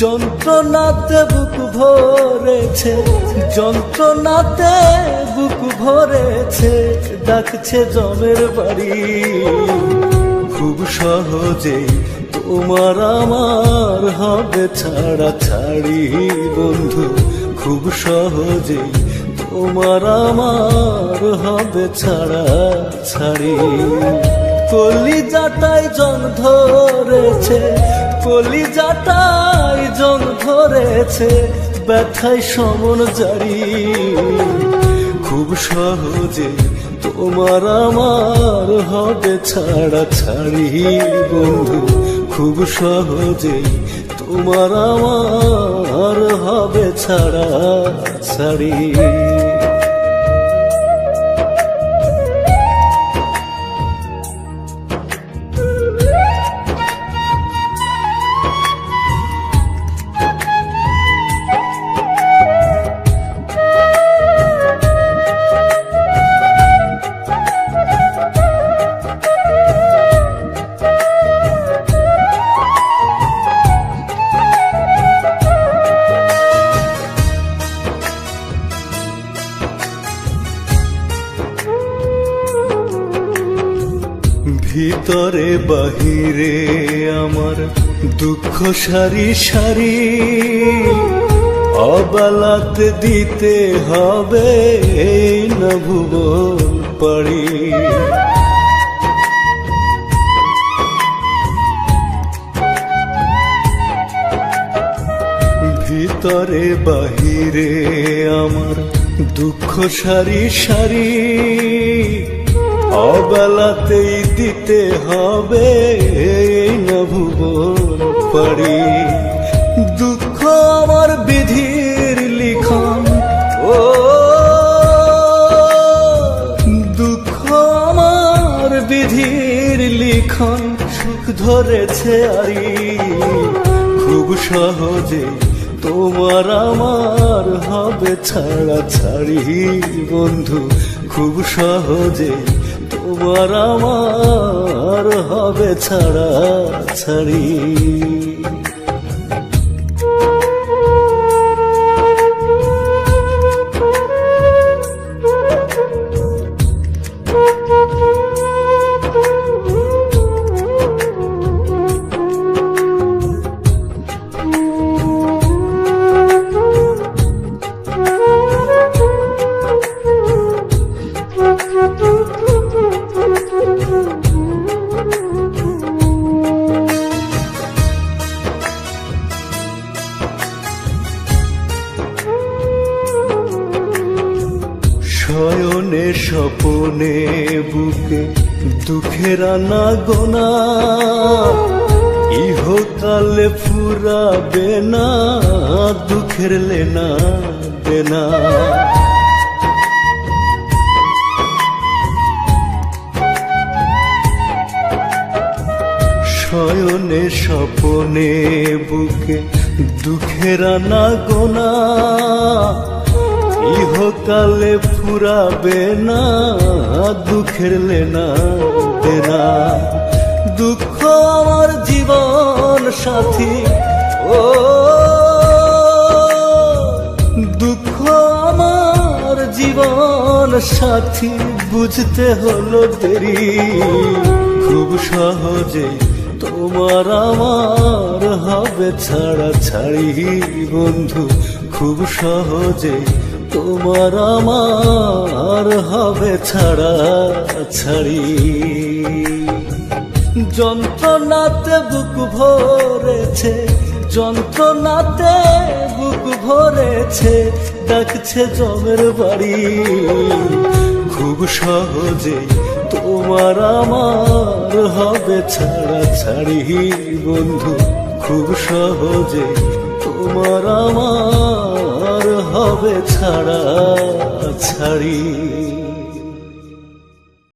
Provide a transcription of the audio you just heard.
যন্ত্রণাতে বুক ভরেছে, যন্ত্রণাতে বুক ভরেছে, ডাকছে জমের বাড়ি। খুব সহজেই তোমার আমার হবে ছাড়া ছাড়ি বন্ধু, খুব সহজেই তোমার আমার হবে ছাড়া ছাড়ি। কলি জাটাই জং ধরেছে কলি জাটাই জং ধরেছে ব্যথায় সমন জারি। খুব সহজে তোমার আমার হবে ছাড়া ছাড়ি বন্ধু। খুব সহজে তোমার আমার হবে ছাড়া ছাড়ি। ভিতরে বাহিরে আমার দুঃখ সারি সারি অবালাতে দিতে হবে এই না ভুবন ভিতরে বাহিরে আমার দুঃখ সারি সারি অবেলাতেই দিতে হবে এই না ভুবন পারি দুঃখ আমার বিধির লিখন, ও দুঃখ আমার বিধির লিখন সুখ ধরেছে আরি। খুব সহজে তোমার আমার হবে ছাড়া ছাড়ি বন্ধু, খুব সহজে তোমার আমার হবে ছাড়া ছাড়ি। শয়নে স্বপনে বুকে দুঃখের না গোনা ইহকালে ফুরাবে না, দুঃখের লেনা দেনা। শয়নে স্বপনে বুকে দুঃখের না গোনা ইহকালে ফুরাবে না, দুঃখের লেনা দেনা। দুঃখ আমার জীবন সাথী, ও। দুঃখ আমার জীবন সাথী, বুঝতে হলো দেরি। খুব সহজে তোমার আমার হবে ছাড়া ছাড়ি বন্ধু। খুব সহজে তোমার আমার হবে ছাড়া ছাড়ি। যন্ত্রণাতে বুক ভরেছে, যন্ত্রণাতে বুক ভরেছে, ডাকছে জমের বাড়ি। খুব সহজে তোমার আমার হবে ছাড়া ছাড়ি বন্ধু, খুব সহজে তোমার আমার হবে ছাড়া ছাড়ি।